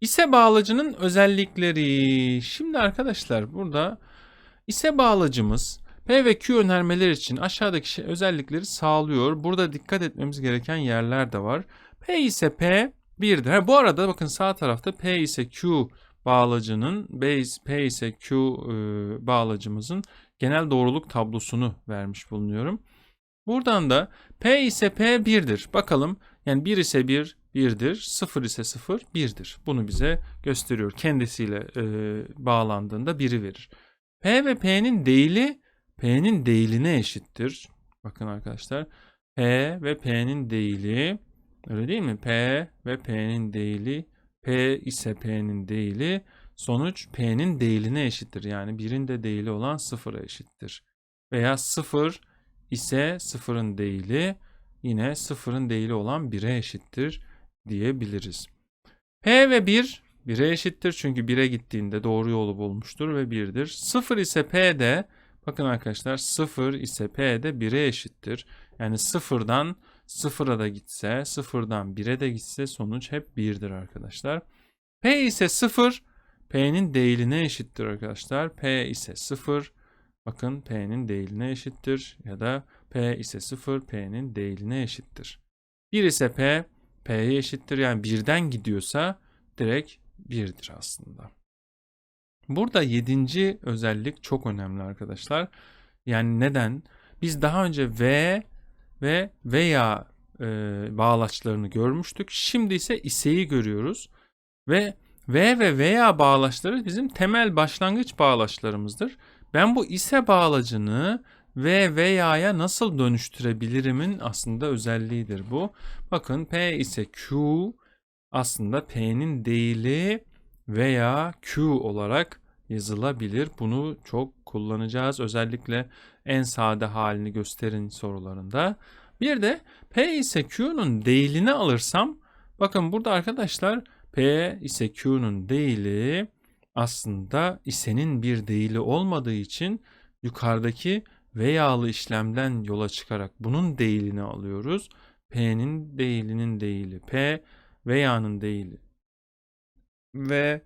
İse bağlacının özellikleri. Şimdi arkadaşlar burada ise bağlacımız P ve Q önermeler için aşağıdaki şey, özellikleri sağlıyor. Burada dikkat etmemiz gereken yerler de var. P ise P 1'dir. Ha, bu arada bakın sağ tarafta P ise Q bağlacının B ise, P ise Q e, bağlacımızın genel doğruluk tablosunu vermiş bulunuyorum. Buradan da P ise P 1'dir. Bakalım yani 1 ise 1 1'dir, 0 ise 0 1'dir. Bunu bize gösteriyor. Kendisiyle e, bağlandığında 1'i verir. P ve P'nin değili P'nin değiline eşittir. Bakın arkadaşlar. P ve P'nin değili öyle değil mi? P ve P'nin değili P ise P'nin değili sonuç P'nin değiline eşittir. Yani 1'in de değili olan 0'a eşittir. Veya 0 ise 0'ın değili yine 0'ın değili olan 1'e eşittir diyebiliriz. P ve 1 1'e eşittir çünkü 1'e gittiğinde doğru yolu bulmuştur ve 1'dir. 0 ise P de bakın arkadaşlar 0 ise P de 1'e eşittir. Yani 0'dan 0'a da gitse 0'dan 1'e de gitse sonuç hep 1'dir arkadaşlar. P ise 0 P'nin değiline eşittir arkadaşlar. P ise 0 bakın P'nin değiline eşittir ya da P ise 0 P'nin değiline eşittir. 1 ise P P'ye eşittir. Yani birden gidiyorsa direkt 1'dir aslında. Burada yedinci özellik çok önemli arkadaşlar. Yani neden? Biz daha önce V ve veya e, bağlaçlarını görmüştük. Şimdi ise iseyi görüyoruz. Ve V ve veya bağlaçları bizim temel başlangıç bağlaçlarımızdır. Ben bu ise bağlacını V veya'ya nasıl dönüştürebilirimin aslında özelliğidir bu. Bakın P ise Q aslında P'nin değili veya Q olarak yazılabilir. Bunu çok kullanacağız. Özellikle en sade halini gösterin sorularında. Bir de P ise Q'nun değilini alırsam bakın burada arkadaşlar P ise Q'nun değili aslında isenin bir değili olmadığı için yukarıdaki veya'lı işlemden yola çıkarak bunun değilini alıyoruz. P'nin değilinin değili P, veya'nın değili V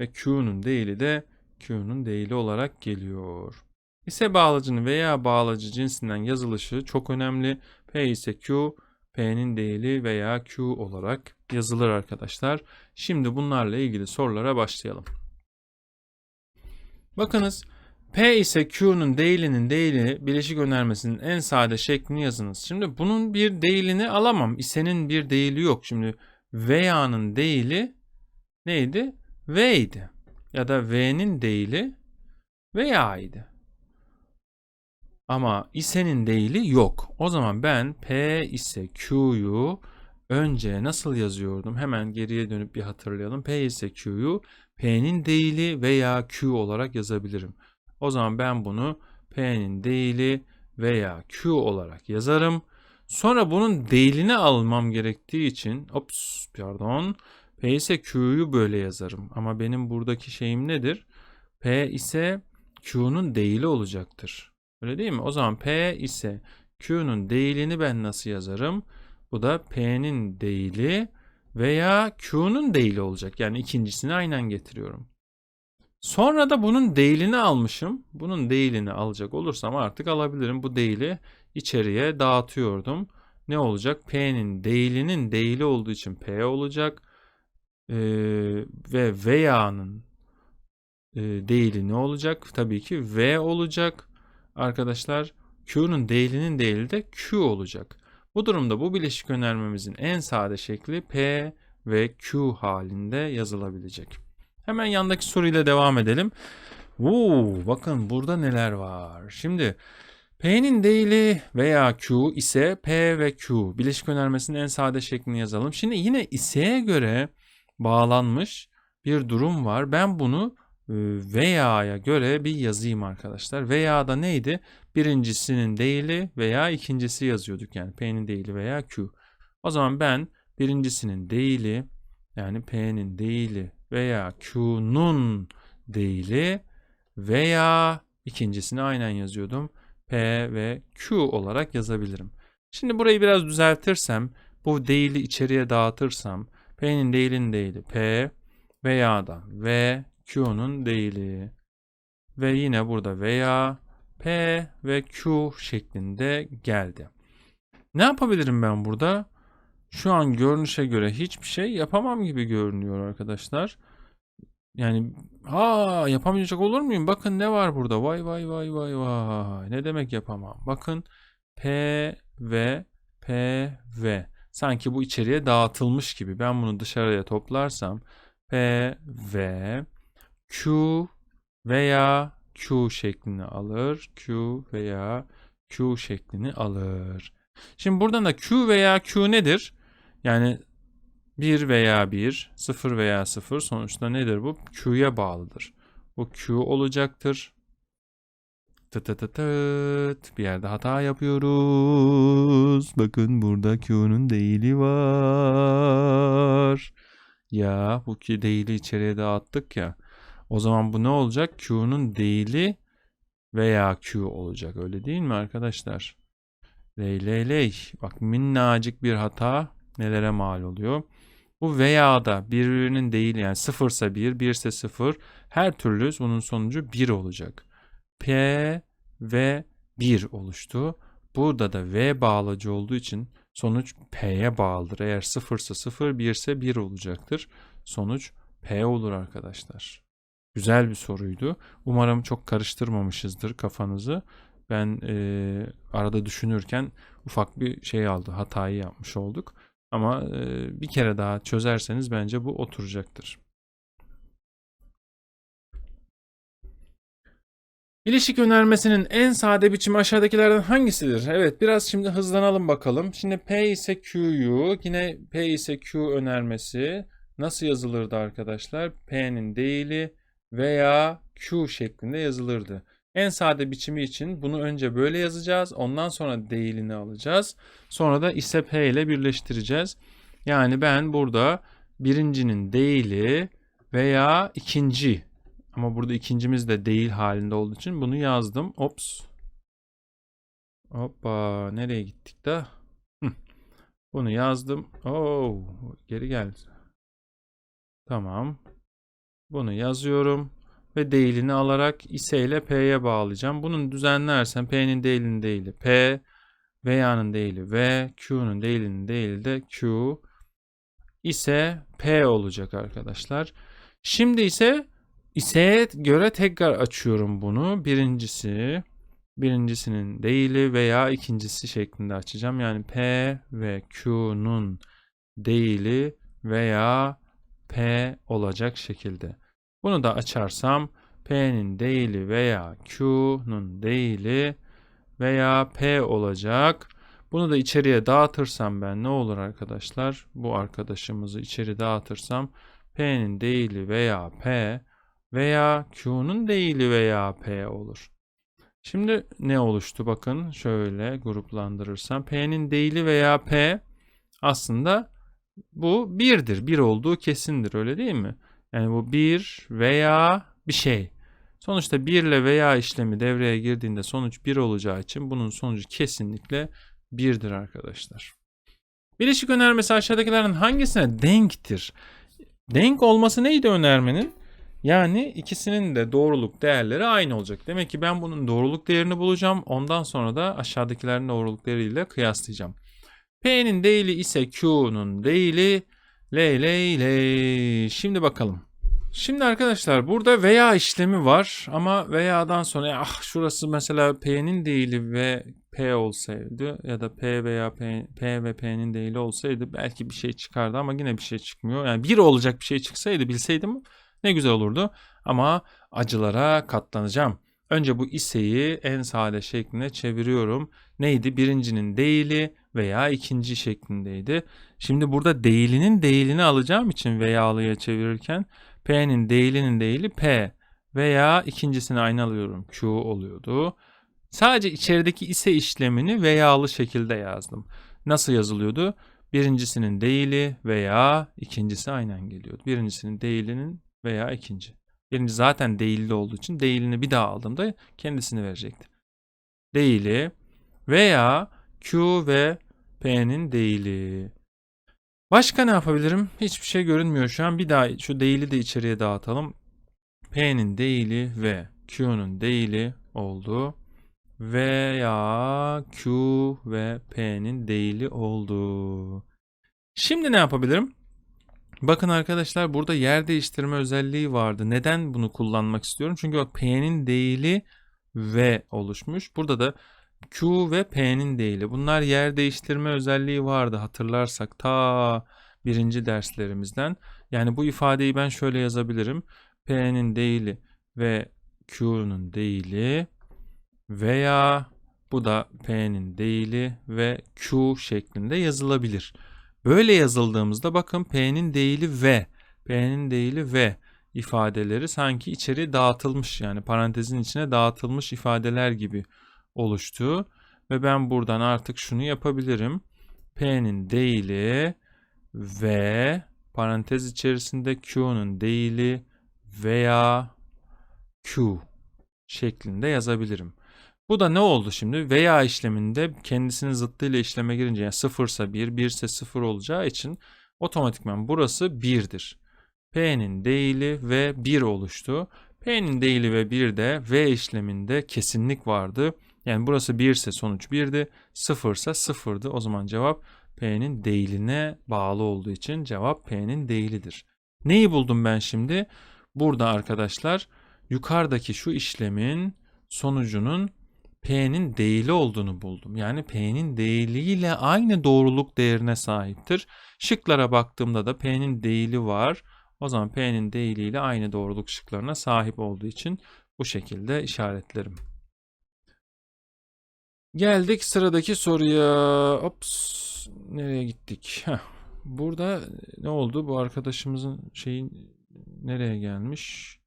ve Q'nun değili de Q'nun değili olarak geliyor. İse bağlacının veya bağlacı cinsinden yazılışı çok önemli. P ise Q, P'nin değili veya Q olarak yazılır arkadaşlar. Şimdi bunlarla ilgili sorulara başlayalım. Bakınız P ise Q'nun değilinin değili bileşik önermesinin en sade şeklini yazınız. Şimdi bunun bir değilini alamam. İsenin bir değili yok. Şimdi veya'nın değili neydi? V idi. Ya da V'nin değili veya idi. Ama isenin değili yok. O zaman ben P ise Q'yu önce nasıl yazıyordum? Hemen geriye dönüp bir hatırlayalım. P ise Q'yu P'nin değili veya Q olarak yazabilirim. O zaman ben bunu P'nin değili veya Q olarak yazarım. Sonra bunun değilini almam gerektiği için ops pardon P ise Q'yu böyle yazarım. Ama benim buradaki şeyim nedir? P ise Q'nun değili olacaktır. Öyle değil mi? O zaman P ise Q'nun değilini ben nasıl yazarım? Bu da P'nin değili veya Q'nun değili olacak. Yani ikincisini aynen getiriyorum. Sonra da bunun değilini almışım. Bunun değilini alacak olursam artık alabilirim. Bu değili içeriye dağıtıyordum. Ne olacak? P'nin değilinin değili olduğu için P olacak. Ee, ve veya'nın e, değili ne olacak? Tabii ki V olacak. Arkadaşlar Q'nun değilinin değili de Q olacak. Bu durumda bu bileşik önermemizin en sade şekli P ve Q halinde yazılabilecek. Hemen yandaki soruyla devam edelim. Oo, bakın burada neler var. Şimdi P'nin değili veya Q ise P ve Q bileşik önermesinin en sade şeklini yazalım. Şimdi yine ise'ye göre bağlanmış bir durum var. Ben bunu e, veya'ya göre bir yazayım arkadaşlar. Veya da neydi? Birincisinin değili veya ikincisi yazıyorduk. Yani P'nin değili veya Q. O zaman ben birincisinin değili yani P'nin değili veya Q'nun değili veya ikincisini aynen yazıyordum. P ve Q olarak yazabilirim. Şimdi burayı biraz düzeltirsem, bu değili içeriye dağıtırsam, P'nin değilinin değili P, veya da V Q'nun değili. Ve yine burada veya P ve Q şeklinde geldi. Ne yapabilirim ben burada? Şu an görünüşe göre hiçbir şey yapamam gibi görünüyor arkadaşlar. Yani ha yapamayacak olur muyum? Bakın ne var burada? Vay vay vay vay vay. Ne demek yapamam? Bakın P ve P ve sanki bu içeriye dağıtılmış gibi. Ben bunu dışarıya toplarsam P ve Q veya Q şeklini alır. Q veya Q şeklini alır. Şimdi buradan da Q veya Q nedir? Yani 1 veya 1, 0 veya 0 sonuçta nedir bu? Q'ya bağlıdır. Bu Q olacaktır. Tıt tıt tıt tıt. Bir yerde hata yapıyoruz. Bakın burada Q'nun değili var. Ya bu ki değili içeriye dağıttık ya. O zaman bu ne olacak? Q'nun değili veya Q olacak. Öyle değil mi arkadaşlar? Ley ley ley. Bak minnacık bir hata nelere mal oluyor. Bu veya da birbirinin değil yani sıfırsa 1, 1 ise 0 her türlü bunun sonucu 1 olacak. P ve 1 oluştu. Burada da V bağlacı olduğu için sonuç P'ye bağlıdır. Eğer 0 ise 0, 1 ise 1 olacaktır. Sonuç P olur arkadaşlar. Güzel bir soruydu. Umarım çok karıştırmamışızdır kafanızı. Ben e, arada düşünürken ufak bir şey aldı, hatayı yapmış olduk. Ama bir kere daha çözerseniz bence bu oturacaktır. İlişik önermesinin en sade biçimi aşağıdakilerden hangisidir? Evet biraz şimdi hızlanalım bakalım. Şimdi P ise Q'yu yine P ise Q önermesi nasıl yazılırdı arkadaşlar? P'nin değili veya Q şeklinde yazılırdı. En sade biçimi için bunu önce böyle yazacağız. Ondan sonra değilini alacağız. Sonra da ise P ile birleştireceğiz. Yani ben burada birincinin değili veya ikinci ama burada ikincimiz de değil halinde olduğu için bunu yazdım. Ops. Hoppa nereye gittik de? Bunu yazdım. Oo, geri geldi. Tamam. Bunu yazıyorum ve değilini alarak ise ile P'ye bağlayacağım. Bunun düzenlersem P'nin değilinin değili P, veya'nın değili V, Q'nun değilinin değili de Q ise P olacak arkadaşlar. Şimdi ise iseye göre tekrar açıyorum bunu. Birincisi birincisinin değili veya ikincisi şeklinde açacağım. Yani P ve Q'nun değili veya P olacak şekilde. Bunu da açarsam P'nin değili veya Q'nun değili veya P olacak. Bunu da içeriye dağıtırsam ben ne olur arkadaşlar? Bu arkadaşımızı içeri dağıtırsam P'nin değili veya P veya Q'nun değili veya P olur. Şimdi ne oluştu bakın şöyle gruplandırırsam P'nin değili veya P aslında bu birdir. Bir olduğu kesindir öyle değil mi? Yani bu bir veya bir şey. Sonuçta bir ile veya işlemi devreye girdiğinde sonuç bir olacağı için bunun sonucu kesinlikle birdir arkadaşlar. Bileşik önermesi aşağıdakilerin hangisine denktir? Denk olması neydi önermenin? Yani ikisinin de doğruluk değerleri aynı olacak. Demek ki ben bunun doğruluk değerini bulacağım. Ondan sonra da aşağıdakilerin doğruluk değeriyle kıyaslayacağım. P'nin değili ise Q'nun değili Ley ley ley. Şimdi bakalım. Şimdi arkadaşlar burada veya işlemi var ama veya'dan sonra ah şurası mesela P'nin değili ve P olsaydı ya da P veya P, P ve P'nin değili olsaydı belki bir şey çıkardı ama yine bir şey çıkmıyor. Yani bir olacak bir şey çıksaydı bilseydim ne güzel olurdu ama acılara katlanacağım. Önce bu iseyi en sade şekline çeviriyorum. Neydi? Birincinin değili veya ikinci şeklindeydi. Şimdi burada değilinin değilini alacağım için veya'lıya çevirirken P'nin değilinin değili P veya ikincisini aynı alıyorum Q oluyordu. Sadece içerideki ise işlemini veya'lı şekilde yazdım. Nasıl yazılıyordu? Birincisinin değili veya ikincisi aynen geliyordu. Birincisinin değilinin veya ikinci. Birinci zaten değilli olduğu için değilini bir daha aldığımda kendisini verecekti. Değili veya Q ve P'nin değili. Başka ne yapabilirim? Hiçbir şey görünmüyor şu an. Bir daha şu değili de içeriye dağıtalım. P'nin değili ve Q'nun değili oldu. Veya Q ve P'nin değili oldu. Şimdi ne yapabilirim? Bakın arkadaşlar burada yer değiştirme özelliği vardı. Neden bunu kullanmak istiyorum? Çünkü bak P'nin değili V oluşmuş. Burada da Q ve P'nin değili. Bunlar yer değiştirme özelliği vardı hatırlarsak ta birinci derslerimizden. Yani bu ifadeyi ben şöyle yazabilirim. P'nin değili ve Q'nun değili veya bu da P'nin değili ve Q şeklinde yazılabilir. Böyle yazıldığımızda bakın P'nin değili ve P'nin değili ve ifadeleri sanki içeri dağıtılmış yani parantezin içine dağıtılmış ifadeler gibi oluştu. Ve ben buradan artık şunu yapabilirim. P'nin değili ve parantez içerisinde Q'nun değili veya Q şeklinde yazabilirim. Bu da ne oldu şimdi? Veya işleminde kendisinin zıttıyla işleme girince yani 0 ise 1, 1 ise 0 olacağı için otomatikman burası 1'dir. P'nin değili ve 1 oluştu. P'nin değili ve 1 de V işleminde kesinlik vardı. Yani burası 1 ise sonuç 1'di, 0 ise 0'dı. O zaman cevap P'nin değiline bağlı olduğu için cevap P'nin değilidir. Neyi buldum ben şimdi? Burada arkadaşlar yukarıdaki şu işlemin sonucunun P'nin değili olduğunu buldum. Yani P'nin değiliyle aynı doğruluk değerine sahiptir. Şıklara baktığımda da P'nin değili var. O zaman P'nin değiliyle aynı doğruluk şıklarına sahip olduğu için bu şekilde işaretlerim. Geldik sıradaki soruya. Ops. Nereye gittik? Heh. Burada ne oldu? Bu arkadaşımızın şeyin nereye gelmiş?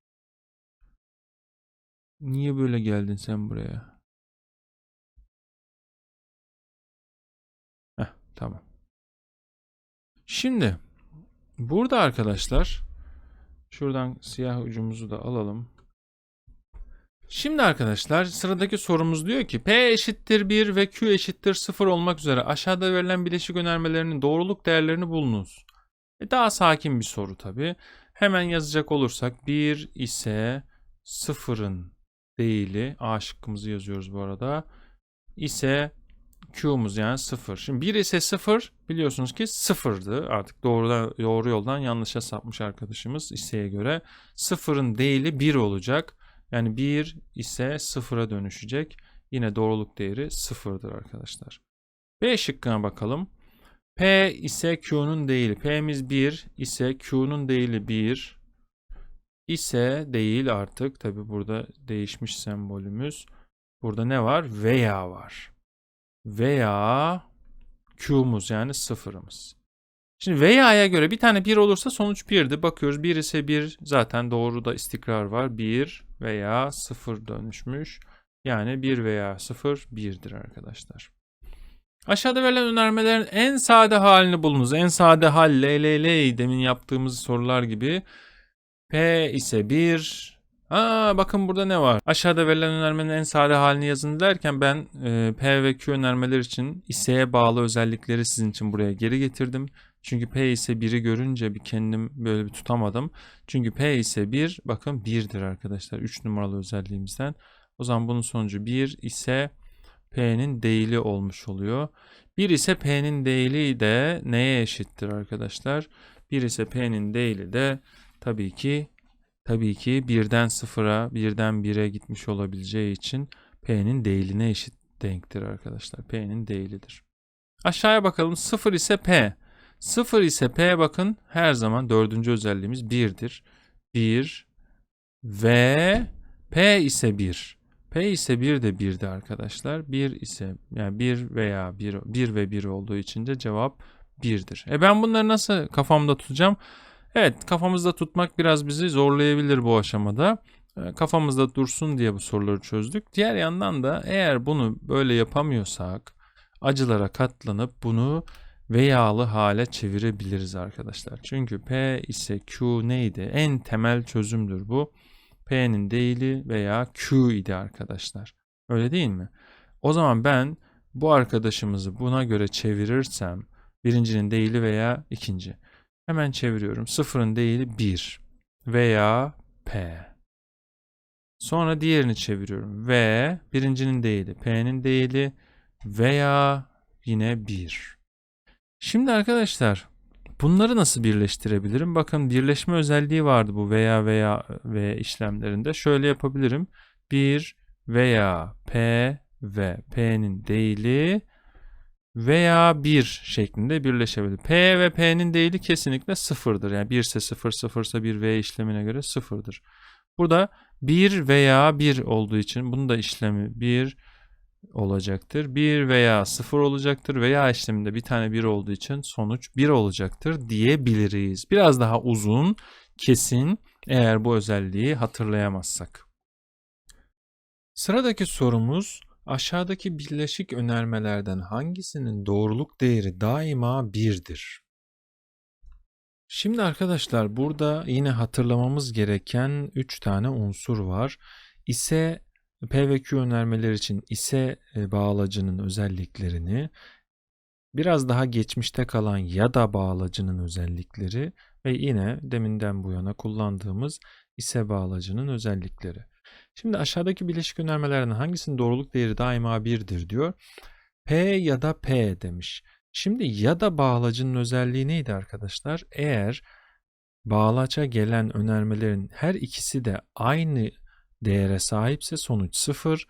Niye böyle geldin sen buraya? Tamam. Şimdi burada arkadaşlar şuradan siyah ucumuzu da alalım. Şimdi arkadaşlar sıradaki sorumuz diyor ki P eşittir 1 ve Q eşittir 0 olmak üzere aşağıda verilen bileşik önermelerinin doğruluk değerlerini bulunuz. E daha sakin bir soru tabi. Hemen yazacak olursak 1 ise 0'ın değili A şıkkımızı yazıyoruz bu arada. ise Q'muz yani 0. Şimdi 1 ise 0 biliyorsunuz ki 0'dı. Artık doğru, doğru yoldan yanlışa sapmış arkadaşımız iseye göre. 0'ın değili 1 olacak. Yani 1 ise 0'a dönüşecek. Yine doğruluk değeri 0'dır arkadaşlar. B şıkkına bakalım. P ise Q'nun değili. P'miz 1 ise Q'nun değili 1 ise değil artık. Tabi burada değişmiş sembolümüz. Burada ne var? Veya var. Veya Q'muz yani sıfırımız. Şimdi veya'ya göre bir tane 1 olursa sonuç 1'di. Bakıyoruz 1 ise 1 zaten doğru da istikrar var. 1 veya 0 dönüşmüş. Yani 1 veya 0 1'dir arkadaşlar. Aşağıda verilen önermelerin en sade halini bulunuz. En sade hal LLL demin yaptığımız sorular gibi. P ise 1. Aa bakın burada ne var? Aşağıda verilen önermenin en sade halini yazın derken ben e, P ve Q önermeler için iseye bağlı özellikleri sizin için buraya geri getirdim. Çünkü P ise 1'i görünce bir kendim böyle bir tutamadım. Çünkü P ise 1 bakın 1'dir arkadaşlar. 3 numaralı özelliğimizden. O zaman bunun sonucu 1 ise P'nin değili olmuş oluyor. 1 ise P'nin değili de neye eşittir arkadaşlar? 1 ise P'nin değili de tabii ki tabii ki 1'den 0'a 1'den 1'e gitmiş olabileceği için P'nin değiline eşit denktir arkadaşlar. P'nin değilidir. Aşağıya bakalım 0 ise P. 0 ise P bakın her zaman dördüncü özelliğimiz 1'dir. 1 ve P ise 1. P ise 1 de 1'di arkadaşlar. 1 ise yani 1 veya 1, 1 ve 1 olduğu için de cevap 1'dir. E ben bunları nasıl kafamda tutacağım? Evet kafamızda tutmak biraz bizi zorlayabilir bu aşamada. E, kafamızda dursun diye bu soruları çözdük. Diğer yandan da eğer bunu böyle yapamıyorsak acılara katlanıp bunu veyalı hale çevirebiliriz arkadaşlar. Çünkü P ise Q neydi? En temel çözümdür bu. P'nin değili veya Q idi arkadaşlar. Öyle değil mi? O zaman ben bu arkadaşımızı buna göre çevirirsem Birincinin değili veya ikinci. Hemen çeviriyorum. Sıfırın değili 1 veya P. Sonra diğerini çeviriyorum. V birincinin değili, P'nin değili veya yine 1. Şimdi arkadaşlar bunları nasıl birleştirebilirim? Bakın birleşme özelliği vardı bu veya veya ve işlemlerinde. Şöyle yapabilirim. 1 veya P ve P'nin değili veya 1 şeklinde birleşebilir. P ve P'nin değili kesinlikle sıfırdır. Yani 1 ise 0, 0 ise 1 V işlemine göre sıfırdır. Burada 1 veya 1 olduğu için bunun da işlemi 1 olacaktır. 1 veya 0 olacaktır veya işleminde bir tane 1 olduğu için sonuç 1 olacaktır diyebiliriz. Biraz daha uzun, kesin eğer bu özelliği hatırlayamazsak. Sıradaki sorumuz aşağıdaki birleşik önermelerden hangisinin doğruluk değeri daima 1'dir? Şimdi arkadaşlar burada yine hatırlamamız gereken 3 tane unsur var. İse P ve Q önermeler için ise e, bağlacının özelliklerini, biraz daha geçmişte kalan ya da bağlacının özellikleri ve yine deminden bu yana kullandığımız ise bağlacının özellikleri. Şimdi aşağıdaki bileşik önermelerden hangisinin doğruluk değeri daima 1'dir diyor. P ya da P demiş. Şimdi ya da bağlacının özelliği neydi arkadaşlar? Eğer bağlaca gelen önermelerin her ikisi de aynı değere sahipse sonuç 0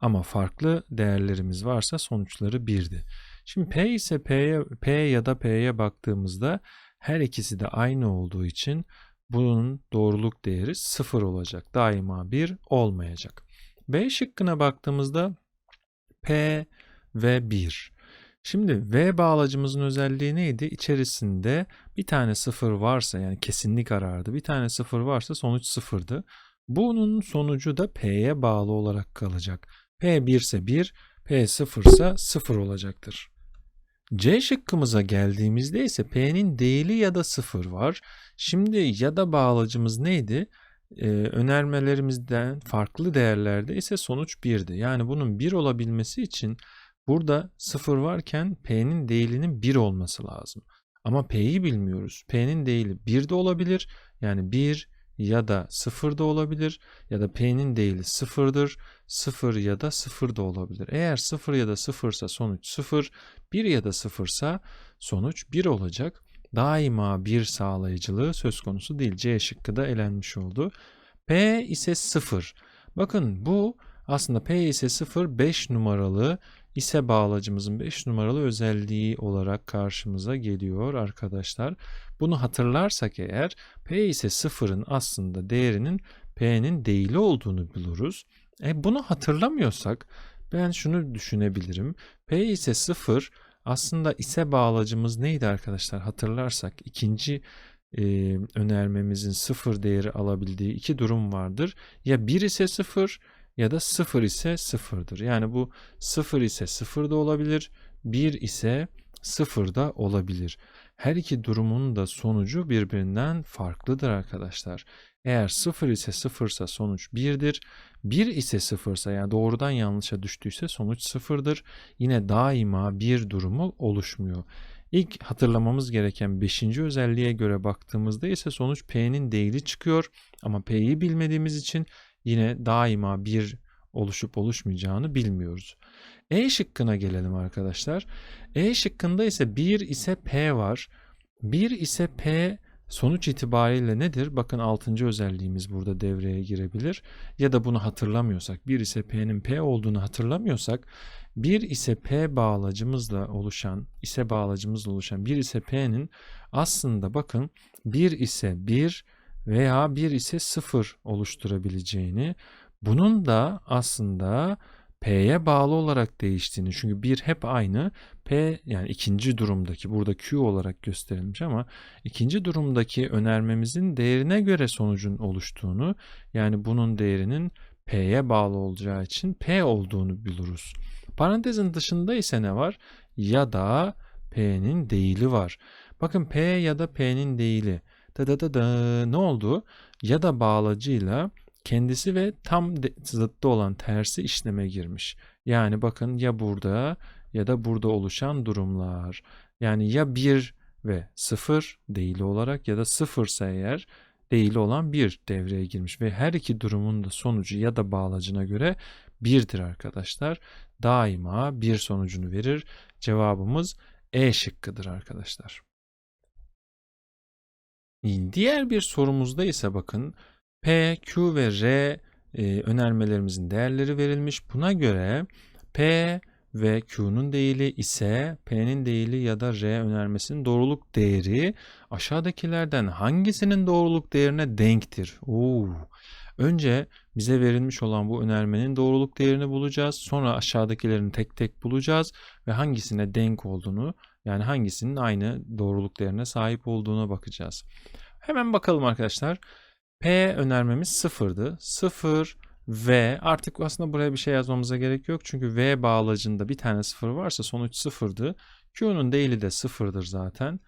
ama farklı değerlerimiz varsa sonuçları 1'di. Şimdi P ise P'ye P ya da P'ye baktığımızda her ikisi de aynı olduğu için bunun doğruluk değeri 0 olacak. Daima 1 olmayacak. B şıkkına baktığımızda P ve 1. Şimdi V bağlacımızın özelliği neydi? İçerisinde bir tane 0 varsa yani kesinlik arardı. Bir tane 0 varsa sonuç 0'dı. Bunun sonucu da P'ye bağlı olarak kalacak. P 1 ise 1, P 0 ise 0 olacaktır. C şıkkımıza geldiğimizde ise P'nin değili ya da 0 var. Şimdi ya da bağlacımız neydi? Ee, önermelerimizden farklı değerlerde ise sonuç 1'di. Yani bunun 1 olabilmesi için burada 0 varken P'nin değilinin 1 olması lazım. Ama P'yi bilmiyoruz. P'nin değili 1 de olabilir. Yani 1, ya da 0 da olabilir ya da p'nin değili 0'dır. 0 ya da 0 da olabilir. Eğer 0 ya da 0 ise sonuç 0, 1 ya da 0 ise sonuç 1 olacak. Daima bir sağlayıcılığı söz konusu değil. C şıkkı da elenmiş oldu. P ise 0. Bakın bu aslında P ise 0 5 numaralı ise bağlacımızın 5 numaralı özelliği olarak karşımıza geliyor arkadaşlar. Bunu hatırlarsak eğer P ise 0'ın aslında değerinin P'nin değili olduğunu buluruz. E bunu hatırlamıyorsak ben şunu düşünebilirim. P ise 0 aslında ise bağlacımız neydi arkadaşlar hatırlarsak ikinci e, önermemizin 0 değeri alabildiği iki durum vardır. Ya 1 ise 0 ya da 0 ise 0'dır. Yani bu 0 ise 0 da olabilir, 1 ise 0 da olabilir. Her iki durumun da sonucu birbirinden farklıdır arkadaşlar. Eğer 0 ise 0 ise sonuç 1'dir. 1 ise 0 ise yani doğrudan yanlışa düştüyse sonuç 0'dır. Yine daima bir durumu oluşmuyor. İlk hatırlamamız gereken 5. özelliğe göre baktığımızda ise sonuç P'nin değili çıkıyor. Ama P'yi bilmediğimiz için yine daima bir oluşup oluşmayacağını bilmiyoruz. E şıkkına gelelim arkadaşlar. E şıkkında ise 1 ise P var. 1 ise P sonuç itibariyle nedir? Bakın 6. özelliğimiz burada devreye girebilir. Ya da bunu hatırlamıyorsak 1 ise P'nin P olduğunu hatırlamıyorsak 1 ise P bağlacımızla oluşan ise bağlacımızla oluşan 1 ise P'nin aslında bakın 1 ise 1 veya 1 ise 0 oluşturabileceğini bunun da aslında P'ye bağlı olarak değiştiğini çünkü 1 hep aynı P yani ikinci durumdaki burada Q olarak gösterilmiş ama ikinci durumdaki önermemizin değerine göre sonucun oluştuğunu yani bunun değerinin P'ye bağlı olacağı için P olduğunu buluruz. Parantezin dışında ise ne var? Ya da P'nin değili var. Bakın P ya da P'nin değili. Da da da da ne oldu? Ya da bağlacıyla kendisi ve tam zıttı olan tersi işleme girmiş. Yani bakın ya burada ya da burada oluşan durumlar. Yani ya 1 ve 0 değili olarak ya da 0 ise eğer değili olan 1 devreye girmiş ve her iki durumun da sonucu ya da bağlacına göre 1'dir arkadaşlar. Daima bir sonucunu verir. Cevabımız E şıkkıdır arkadaşlar. Diğer bir sorumuzda ise bakın P, Q ve R e, önermelerimizin değerleri verilmiş. Buna göre P ve Q'nun değili ise P'nin değili ya da R önermesinin doğruluk değeri aşağıdakilerden hangisinin doğruluk değerine denktir? Oo. Önce bize verilmiş olan bu önermenin doğruluk değerini bulacağız. Sonra aşağıdakilerini tek tek bulacağız ve hangisine denk olduğunu yani hangisinin aynı doğruluk değerine sahip olduğuna bakacağız. Hemen bakalım arkadaşlar. P önermemiz sıfırdı. Sıfır V artık aslında buraya bir şey yazmamıza gerek yok. Çünkü V bağlacında bir tane sıfır varsa sonuç sıfırdı. Q'nun değili de sıfırdır zaten.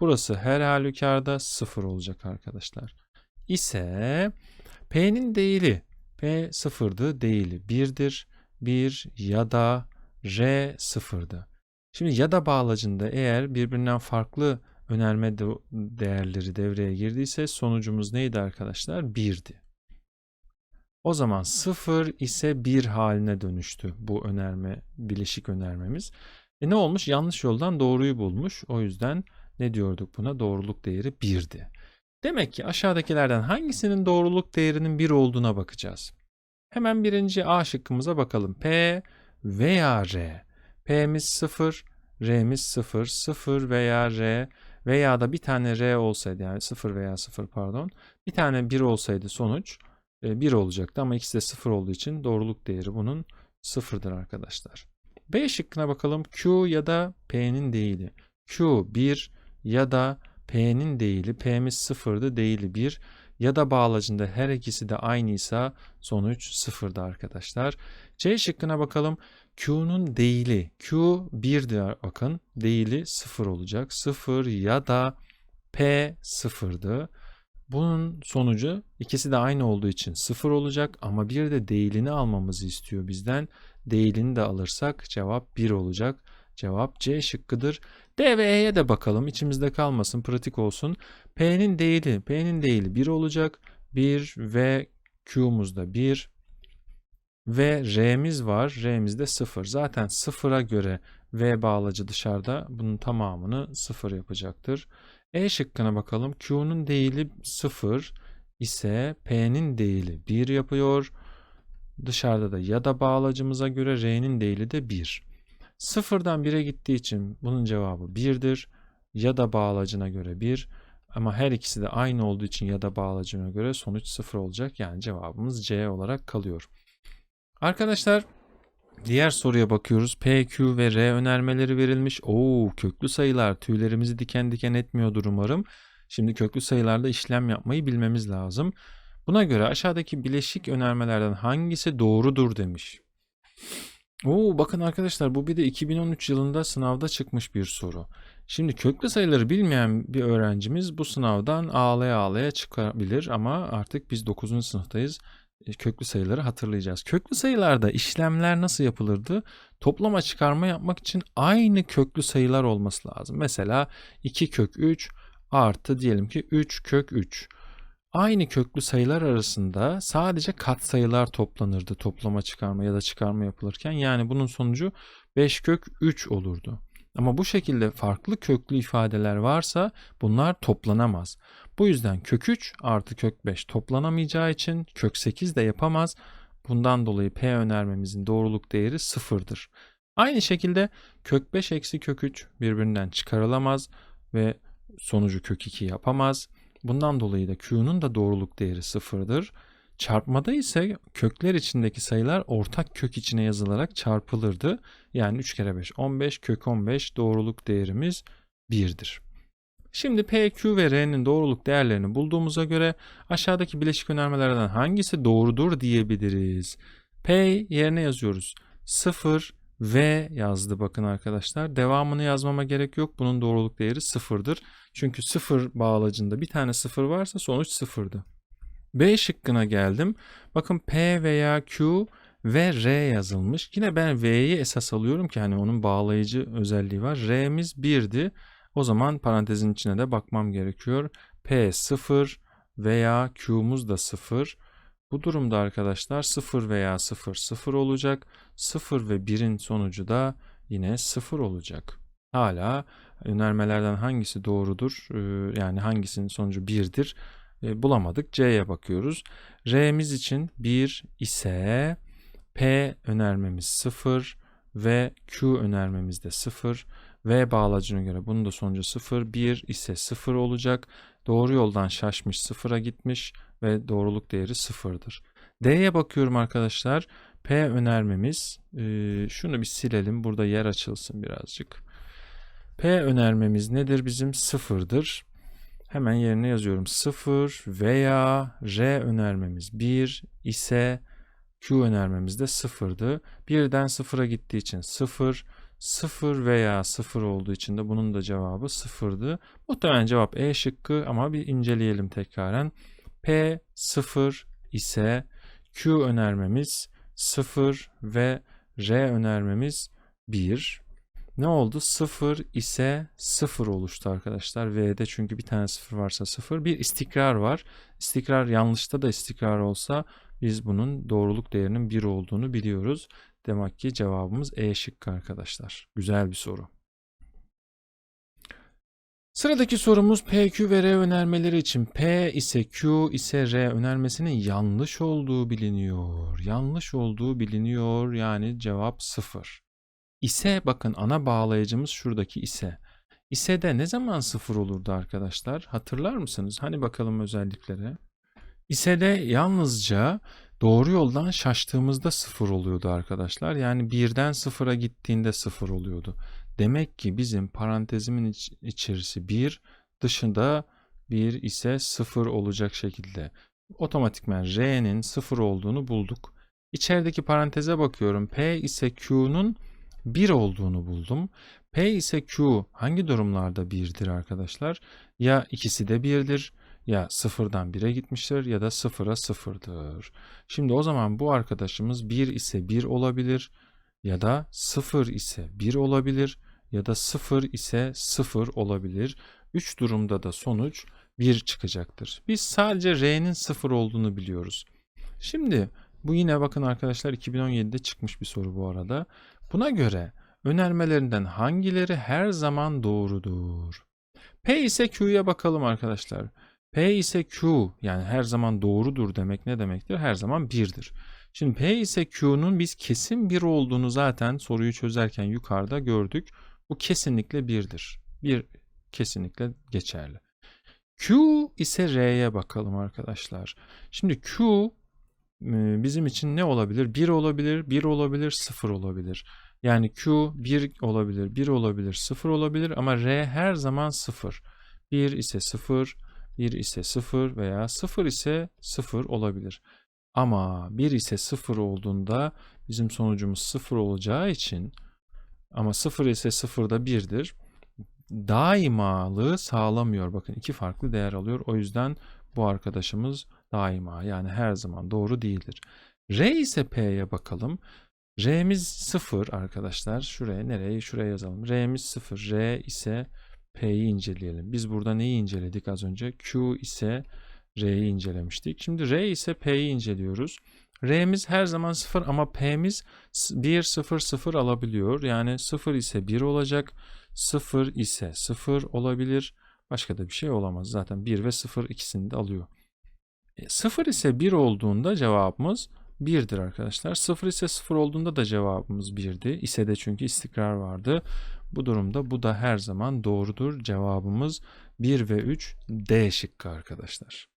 Burası her halükarda sıfır olacak arkadaşlar. İse P'nin değili P sıfırdı değili birdir. Bir ya da R sıfırdı. Şimdi ya da bağlacında eğer birbirinden farklı önerme değerleri devreye girdiyse sonucumuz neydi arkadaşlar? 1'di. O zaman 0 ise 1 haline dönüştü bu önerme, bileşik önermemiz. E ne olmuş? Yanlış yoldan doğruyu bulmuş. O yüzden ne diyorduk buna? Doğruluk değeri 1'di. Demek ki aşağıdakilerden hangisinin doğruluk değerinin 1 olduğuna bakacağız. Hemen birinci A şıkkımıza bakalım. P veya R. P'miz 0, R'miz 0, 0 veya R veya da bir tane R olsaydı yani 0 veya 0 pardon bir tane 1 olsaydı sonuç 1 olacaktı ama ikisi de 0 olduğu için doğruluk değeri bunun 0'dır arkadaşlar. B şıkkına bakalım Q ya da P'nin değili. Q 1 ya da P'nin değili. P'miz 0'dı değili 1 ya da bağlacında her ikisi de aynıysa sonuç 0'dı arkadaşlar. C şıkkına bakalım. Q'nun değili. Q 1'dir bakın. Değili 0 olacak. 0 ya da P 0'dı. Bunun sonucu ikisi de aynı olduğu için 0 olacak ama bir de değilini almamızı istiyor bizden. Değilini de alırsak cevap 1 olacak. Cevap C şıkkıdır. D ve E'ye de bakalım. İçimizde kalmasın, pratik olsun. P'nin değili, P'nin değili 1 olacak. 1 ve Q'muz da 1 ve R'miz var. R'miz de 0. Zaten 0'a göre V bağlacı dışarıda bunun tamamını 0 yapacaktır. E şıkkına bakalım. Q'nun değili 0 ise P'nin değili 1 yapıyor. Dışarıda da ya da bağlacımıza göre R'nin değili de 1. Sıfırdan 1'e gittiği için bunun cevabı 1'dir. Ya da bağlacına göre 1. Ama her ikisi de aynı olduğu için ya da bağlacına göre sonuç 0 olacak. Yani cevabımız C olarak kalıyor. Arkadaşlar diğer soruya bakıyoruz. P, Q ve R önermeleri verilmiş. Oo köklü sayılar tüylerimizi diken diken etmiyordur umarım. Şimdi köklü sayılarda işlem yapmayı bilmemiz lazım. Buna göre aşağıdaki bileşik önermelerden hangisi doğrudur demiş. Oo bakın arkadaşlar bu bir de 2013 yılında sınavda çıkmış bir soru. Şimdi köklü sayıları bilmeyen bir öğrencimiz bu sınavdan ağlaya ağlaya çıkabilir ama artık biz 9. sınıftayız. E, köklü sayıları hatırlayacağız. Köklü sayılarda işlemler nasıl yapılırdı? Toplama çıkarma yapmak için aynı köklü sayılar olması lazım. Mesela 2 kök 3 artı diyelim ki 3 kök 3. Aynı köklü sayılar arasında sadece katsayılar toplanırdı toplama çıkarma ya da çıkarma yapılırken. Yani bunun sonucu 5 kök 3 olurdu. Ama bu şekilde farklı köklü ifadeler varsa bunlar toplanamaz. Bu yüzden kök 3 artı kök 5 toplanamayacağı için kök 8 de yapamaz. Bundan dolayı P önermemizin doğruluk değeri sıfırdır. Aynı şekilde kök 5 eksi kök 3 birbirinden çıkarılamaz ve sonucu kök 2 yapamaz. Bundan dolayı da Q'nun da doğruluk değeri sıfırdır. Çarpmada ise kökler içindeki sayılar ortak kök içine yazılarak çarpılırdı. Yani 3 kere 5 15 kök 15 doğruluk değerimiz 1'dir. Şimdi P, Q ve R'nin doğruluk değerlerini bulduğumuza göre aşağıdaki bileşik önermelerden hangisi doğrudur diyebiliriz. P yerine yazıyoruz. 0 V yazdı bakın arkadaşlar. Devamını yazmama gerek yok. Bunun doğruluk değeri sıfırdır. Çünkü sıfır bağlacında bir tane sıfır varsa sonuç sıfırdı. B şıkkına geldim. Bakın P veya Q ve R yazılmış. Yine ben V'yi esas alıyorum ki hani onun bağlayıcı özelliği var. R'miz 1'di. O zaman parantezin içine de bakmam gerekiyor. P 0 veya Q'muz da 0. Bu durumda arkadaşlar 0 veya 0 0 olacak. 0 ve 1'in sonucu da yine 0 olacak. Hala önermelerden hangisi doğrudur? Ee, Yani hangisinin sonucu 1'dir? Ee, Bulamadık. C'ye bakıyoruz. R'miz için 1 ise P önermemiz 0 ve Q önermemiz de 0. V bağlacına göre bunun da sonucu 0. 1 ise 0 olacak. Doğru yoldan şaşmış 0'a gitmiş ve doğruluk değeri 0'dır. D'ye bakıyorum arkadaşlar. P önermemiz e, şunu bir silelim. Burada yer açılsın birazcık. P önermemiz nedir? Bizim 0'dır. Hemen yerine yazıyorum. 0 veya R önermemiz 1 ise Q önermemiz de 0'dı. 1'den 0'a gittiği için 0, 0 veya 0 olduğu için de bunun da cevabı 0'dı. Muhtemelen cevap E şıkkı ama bir inceleyelim tekraren. P 0 ise Q önermemiz 0 ve R önermemiz 1. Ne oldu? 0 ise 0 oluştu arkadaşlar. V'de çünkü bir tane 0 varsa 0. Bir istikrar var. İstikrar yanlışta da istikrar olsa biz bunun doğruluk değerinin 1 olduğunu biliyoruz. Demek ki cevabımız E şıkkı arkadaşlar. Güzel bir soru. Sıradaki sorumuz P, Q ve R önermeleri için P ise Q ise R önermesinin yanlış olduğu biliniyor. Yanlış olduğu biliniyor yani cevap 0. İse bakın ana bağlayıcımız şuradaki ise. İse de ne zaman 0 olurdu arkadaşlar? Hatırlar mısınız? Hani bakalım özelliklere. İse de yalnızca doğru yoldan şaştığımızda 0 oluyordu arkadaşlar. Yani birden 0'a gittiğinde 0 oluyordu. Demek ki bizim parantezimin iç- içerisi 1, dışında 1 ise 0 olacak şekilde. Otomatikman R'nin 0 olduğunu bulduk. İçerideki paranteze bakıyorum. P ise Q'nun 1 olduğunu buldum. P ise Q hangi durumlarda 1'dir arkadaşlar? Ya ikisi de 1'dir ya 0'dan 1'e gitmiştir ya da 0'a 0'dır. Şimdi o zaman bu arkadaşımız 1 ise 1 olabilir ya da 0 ise 1 olabilir ya da 0 ise 0 olabilir. 3 durumda da sonuç 1 çıkacaktır. Biz sadece R'nin 0 olduğunu biliyoruz. Şimdi bu yine bakın arkadaşlar 2017'de çıkmış bir soru bu arada. Buna göre önermelerinden hangileri her zaman doğrudur? P ise Q'ya bakalım arkadaşlar. P ise Q yani her zaman doğrudur demek ne demektir? Her zaman 1'dir. Şimdi P ise Q'nun biz kesin 1 olduğunu zaten soruyu çözerken yukarıda gördük. Bu kesinlikle 1'dir. 1 kesinlikle geçerli. Q ise R'ye bakalım arkadaşlar. Şimdi Q bizim için ne olabilir? 1 olabilir, 1 olabilir, 0 olabilir. Yani Q 1 olabilir, 1 olabilir, 0 olabilir ama R her zaman 0. 1 ise 0, 1 ise 0 veya 0 ise 0 olabilir. Ama 1 ise 0 olduğunda bizim sonucumuz 0 olacağı için ama 0 ise 0 da 1'dir. Daimalığı sağlamıyor. Bakın iki farklı değer alıyor. O yüzden bu arkadaşımız daima yani her zaman doğru değildir. R ise P'ye bakalım. R'miz 0 arkadaşlar. Şuraya nereye? Şuraya yazalım. R'miz 0. R ise P'yi inceleyelim. Biz burada neyi inceledik az önce? Q ise R'yi incelemiştik. Şimdi R ise P'yi inceliyoruz. R'miz her zaman 0 ama P'miz 1 0 0 alabiliyor. Yani 0 ise 1 olacak. 0 ise 0 olabilir. Başka da bir şey olamaz. Zaten 1 ve 0 ikisini de alıyor. E, 0 ise 1 olduğunda cevabımız 1'dir arkadaşlar. 0 ise 0 olduğunda da cevabımız 1'di. İse de çünkü istikrar vardı. Bu durumda bu da her zaman doğrudur. Cevabımız 1 ve 3 D şıkkı arkadaşlar.